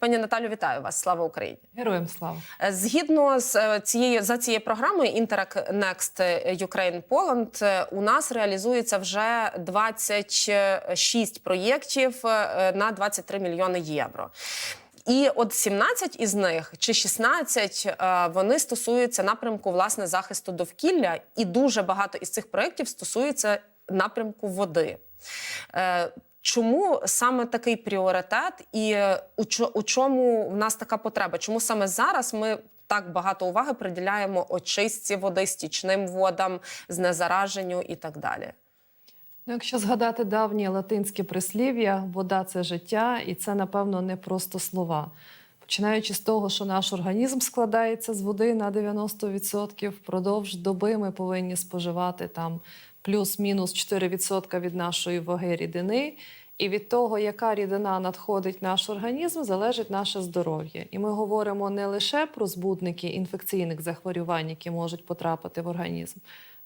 Пані Наталю, вітаю вас. Слава Україні! Героям слава. Е, Згідно з е, цією за цією програмою Interact Next Ukraine Poland, е, у нас реалізується вже 26 проєктів е, на 23 мільйони євро. І от 17 із них чи 16 е, вони стосуються напрямку власне захисту довкілля, і дуже багато із цих проєктів стосується напрямку води. Чому саме такий пріоритет, і е, у чому в нас така потреба? Чому саме зараз ми так багато уваги приділяємо очистці води, стічним водам, знезараженню і так далі? Ну, якщо згадати давні латинські прислів'я, вода це життя, і це, напевно, не просто слова. Починаючи з того, що наш організм складається з води на 90%, впродовж доби ми повинні споживати там плюс-мінус 4% від нашої ваги рідини. І від того, яка рідина надходить в наш організм, залежить наше здоров'я. І ми говоримо не лише про збудники інфекційних захворювань, які можуть потрапити в організм.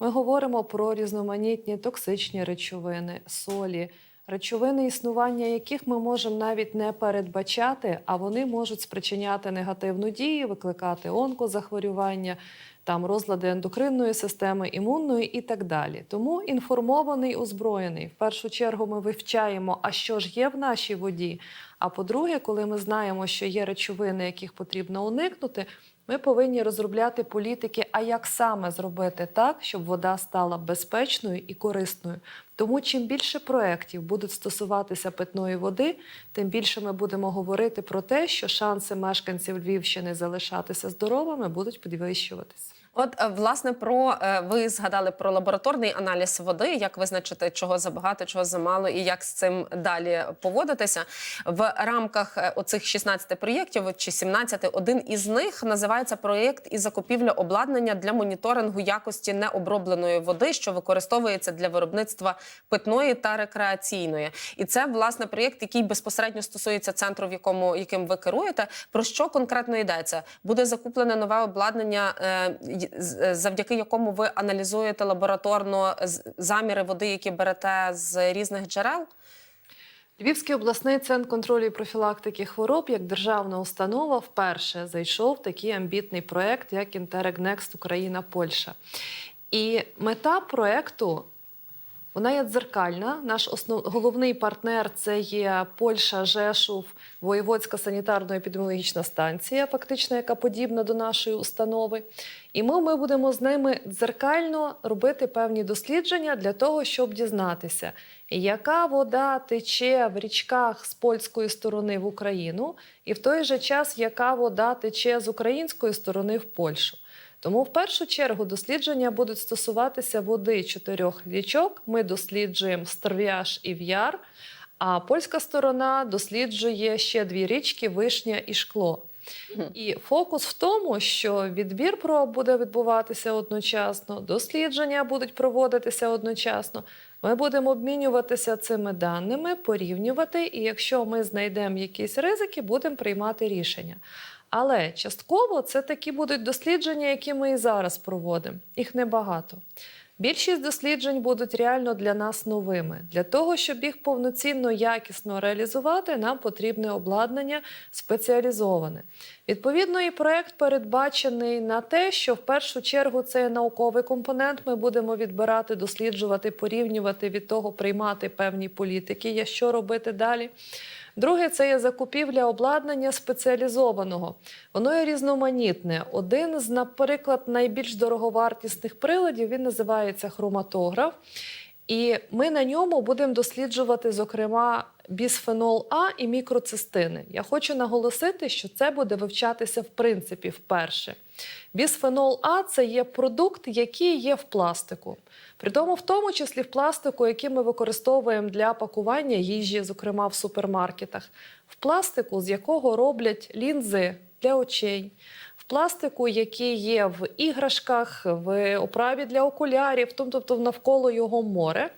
Ми говоримо про різноманітні токсичні речовини, солі, речовини, існування яких ми можемо навіть не передбачати, а вони можуть спричиняти негативну дію, викликати онкозахворювання, там розлади ендокринної системи, імунної і так далі. Тому інформований, озброєний. В першу чергу ми вивчаємо, а що ж є в нашій воді. А по-друге, коли ми знаємо, що є речовини, яких потрібно уникнути, ми повинні розробляти політики, а як саме зробити так, щоб вода стала безпечною і корисною. Тому чим більше проєктів будуть стосуватися питної води, тим більше ми будемо говорити про те, що шанси мешканців Львівщини залишатися здоровими будуть підвищуватися. От е, власне про е, ви згадали про лабораторний аналіз води, як визначити чого забагато, чого замало, і як з цим далі поводитися в рамках е, оцих 16 проєктів чи 17, один із них називається проєкт із закупівля обладнання для моніторингу якості необробленої води, що використовується для виробництва питної та рекреаційної. І це власне проєкт, який безпосередньо стосується центру, в якому яким ви керуєте. Про що конкретно йдеться? Буде закуплене нове обладнання, завдяки якому ви аналізуєте лабораторно заміри води, які берете з різних джерел. Львівський обласний центр контролю і профілактики хвороб як державна установа вперше зайшов в такий амбітний проект, як Interreg Next Україна Польща. І мета проекту вона є дзеркальна. Наш основ... головний партнер це є Польща, Жешув, Воєводська санітарно-епідеміологічна станція, фактично, яка подібна до нашої установи. І ми, ми будемо з ними дзеркально робити певні дослідження для того, щоб дізнатися, яка вода тече в річках з польської сторони в Україну, і в той же час яка вода тече з української сторони в Польщу. Тому в першу чергу дослідження будуть стосуватися води чотирьох річок. Ми досліджуємо Стерв'яж і В'яр, а польська сторона досліджує ще дві річки Вишня і Шкло. І фокус в тому, що відбір проб буде відбуватися одночасно, дослідження будуть проводитися одночасно. Ми будемо обмінюватися цими даними, порівнювати, і якщо ми знайдемо якісь ризики, будемо приймати рішення. Але частково це такі будуть дослідження, які ми і зараз проводимо. Їх небагато. Більшість досліджень будуть реально для нас новими. Для того, щоб їх повноцінно якісно реалізувати, нам потрібне обладнання спеціалізоване. Відповідно, і проект передбачений на те, що в першу чергу це науковий компонент. Ми будемо відбирати, досліджувати, порівнювати від того, приймати певні політики. Є що робити далі. Друге, це є закупівля обладнання спеціалізованого. Воно є різноманітне. Один з, наприклад, найбільш дороговартісних приладів він називається хроматограф. І ми на ньому будемо досліджувати, зокрема, бісфенол А і мікроцистини. Я хочу наголосити, що це буде вивчатися в принципі вперше. Бісфенол А це є продукт, який є в пластику. При тому, в тому числі в пластику, який ми використовуємо для пакування їжі, зокрема в супермаркетах, в пластику, з якого роблять лінзи для очей, в пластику, який є в іграшках, в оправі для окулярів, тобто навколо його море.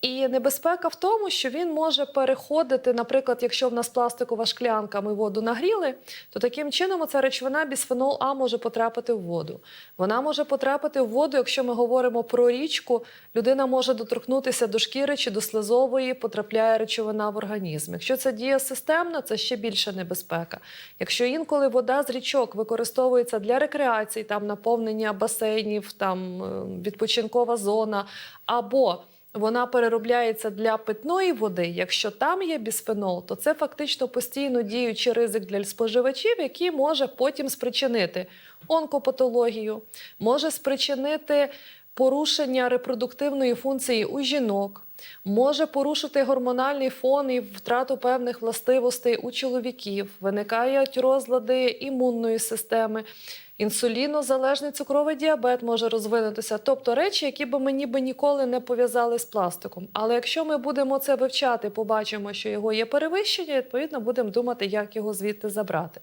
І небезпека в тому, що він може переходити, наприклад, якщо в нас пластикова шклянка, ми воду нагріли, то таким чином ця речовина бісфенол А може потрапити в воду. Вона може потрапити в воду, якщо ми говоримо про річку, людина може доторкнутися до шкіри чи до слизової, потрапляє речовина в організм. Якщо це дія системна, це ще більша небезпека. Якщо інколи вода з річок використовується для рекреації, там наповнення басейнів, там е, відпочинкова зона, або вона переробляється для питної води. Якщо там є бісфенол, то це фактично постійно діючий ризик для споживачів, який може потім спричинити онкопатологію, може спричинити порушення репродуктивної функції у жінок. Може порушити гормональний фон і втрату певних властивостей у чоловіків, виникають розлади імунної системи, інсулінозалежний цукровий діабет може розвинутися. Тобто речі, які би ми ніби ніколи не пов'язали з пластиком. Але якщо ми будемо це вивчати, побачимо, що його є перевищення, відповідно будемо думати, як його звідти забрати.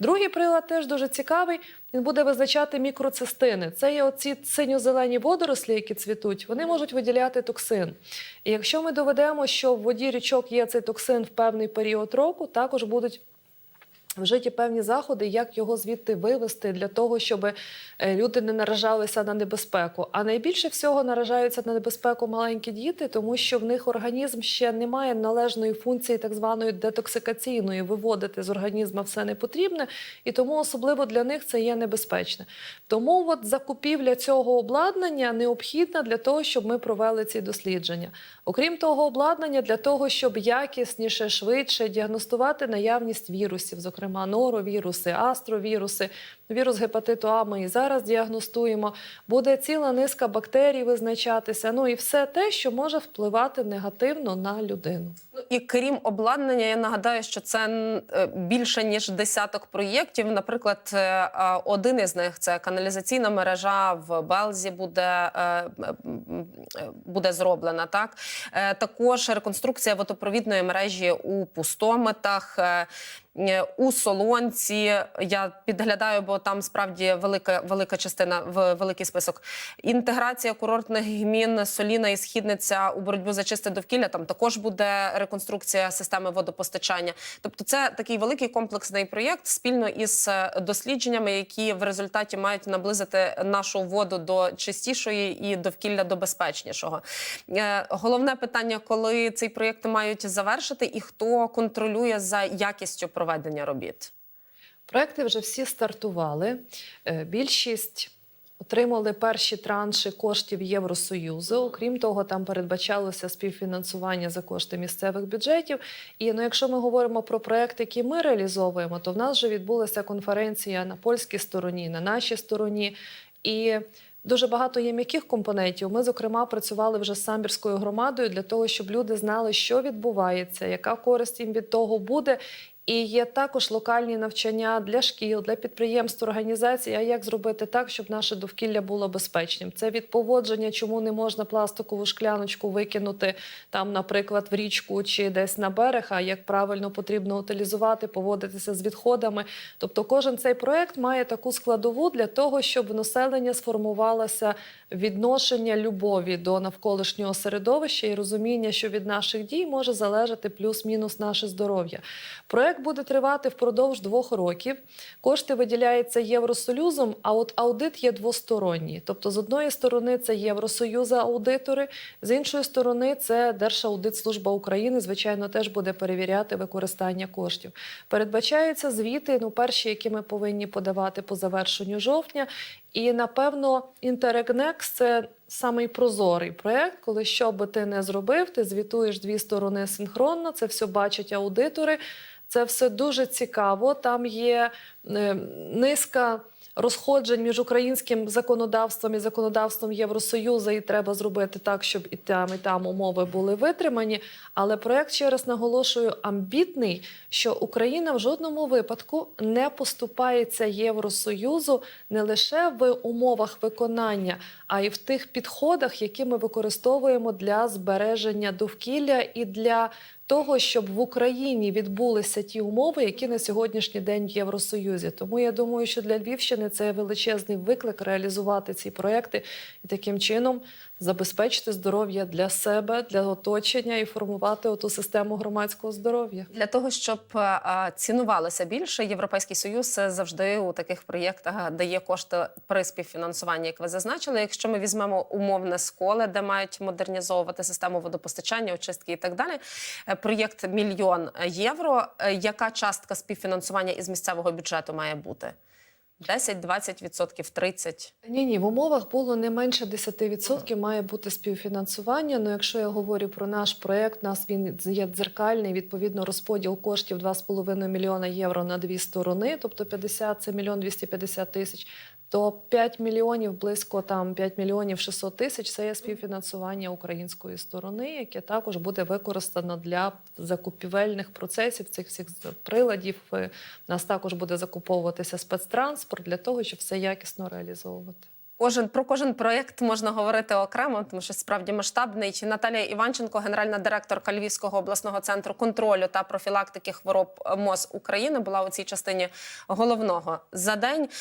Другий прилад теж дуже цікавий. Він буде визначати мікроцистини. Це є оці синьо-зелені водорослі, які цвітуть. Вони можуть виділяти токсин. І якщо ми доведемо, що в воді річок є цей токсин в певний період року, також будуть вжиті певні заходи, як його звідти вивести для того, щоб е, люди не наражалися на небезпеку. А найбільше всього наражаються на небезпеку маленькі діти, тому що в них організм ще не має належної функції, так званої детоксикаційної, виводити з організму все непотрібне, і тому особливо для них це є небезпечне. Тому от закупівля цього обладнання необхідна для того, щоб ми провели ці дослідження. Окрім того, обладнання для того, щоб якісніше, швидше діагностувати наявність вірусів, зокрема норовіруси, астровіруси, вірус гепатиту А ми і зараз діагностуємо. Буде ціла низка бактерій визначатися. Ну і все те, що може впливати негативно на людину. Ну, І крім обладнання, я нагадаю, що це е, більше ніж десяток проєктів. Наприклад, е, один із них це каналізаційна мережа в Белзі буде, е, е, буде зроблена. Так Е, також реконструкція водопровідної мережі у пустометах. Е, У солонці я підглядаю, бо там справді велика велика частина великий список. Інтеграція курортних гмін Соліна і Східниця у боротьбу за чисте довкілля. Там також буде реконструкція системи водопостачання. Тобто, це такий великий комплексний проєкт спільно із е, дослідженнями, які в результаті мають наблизити нашу воду до чистішої і довкілля до безпечнішого. Е, Головне питання, коли цей проєкт мають завершити, і хто контролює за якістю проведення робіт. Проекти вже всі стартували. Е, Більшість отримали перші транші коштів Євросоюзу. Окрім того, там передбачалося співфінансування за кошти місцевих бюджетів. І ну, якщо ми говоримо про проекти, які ми реалізовуємо, то в нас вже відбулася конференція на польській стороні, на нашій стороні. І Дуже багато є м'яких компонентів. Ми, зокрема, працювали вже з самбірською громадою для того, щоб люди знали, що відбувається, яка користь їм від того буде. І є також локальні навчання для шкіл, для підприємств, організацій. А як зробити так, щоб наше довкілля було безпечним? Це від поводження, чому не можна пластикову шкляночку викинути там, наприклад, в річку чи десь на берег, а як правильно потрібно утилізувати, поводитися з відходами. Тобто, кожен цей проект має таку складову для того, щоб в населення сформувалося відношення любові до навколишнього середовища і розуміння, що від наших дій може залежати плюс-мінус наше здоров'я. Проект буде тривати впродовж двох років. Кошти виділяються Євросоюзом, а от аудит є двосторонній. Тобто, з одної сторони, це Євросоюза аудитори, з іншої сторони, це Держаудитслужба України. Звичайно, теж буде перевіряти використання коштів. Передбачаються звіти, ну перші, які ми повинні подавати по завершенню жовтня. І напевно, Interregnex – це самий прозорий проект, коли що би ти не зробив, ти звітуєш дві сторони синхронно, це все бачать аудитори. Це все дуже цікаво. Там є е, низка розходжень між українським законодавством і законодавством Євросоюзу, і треба зробити так, щоб і там, і там умови були витримані. Але проект ще раз наголошую амбітний, що Україна в жодному випадку не поступається Євросоюзу не лише в умовах виконання, а й в тих підходах, які ми використовуємо для збереження довкілля і для того, щоб в Україні відбулися ті умови, які на сьогоднішній день в Євросоюзі. Тому я думаю, що для Львівщини це величезний виклик реалізувати ці проекти і таким чином забезпечити здоров'я для себе, для оточення і формувати оту систему громадського здоров'я. Для того щоб е, е, цінувалося більше, європейський союз е, завжди у таких проєктах дає кошти при співфінансуванні, як ви зазначили. Якщо ми візьмемо умовне сколе, де мають модернізовувати систему водопостачання, очистки і так далі. Проєкт мільйон євро. Яка частка співфінансування із місцевого бюджету має бути? 10, 20 відсотків, 30? Ні, ні, в умовах було не менше 10% має бути співфінансування. Ну, якщо я говорю про наш проект, у нас він є дзеркальний. Відповідно, розподіл коштів 2,5 мільйона євро на дві сторони, тобто 50 – це мільйон 250 тисяч. То 5 мільйонів, близько там 5 мільйонів 600 тисяч це є співфінансування української сторони, яке також буде використано для закупівельних процесів цих всіх приладів. Е, У нас також буде закуповуватися спецтранспорт для того, щоб все якісно реалізовувати. Кожен про кожен проєкт можна говорити окремо, тому що справді масштабний. Наталія Іванченко, генеральна директорка Львівського обласного центру контролю та профілактики хвороб МОЗ України, була у цій частині головного за день.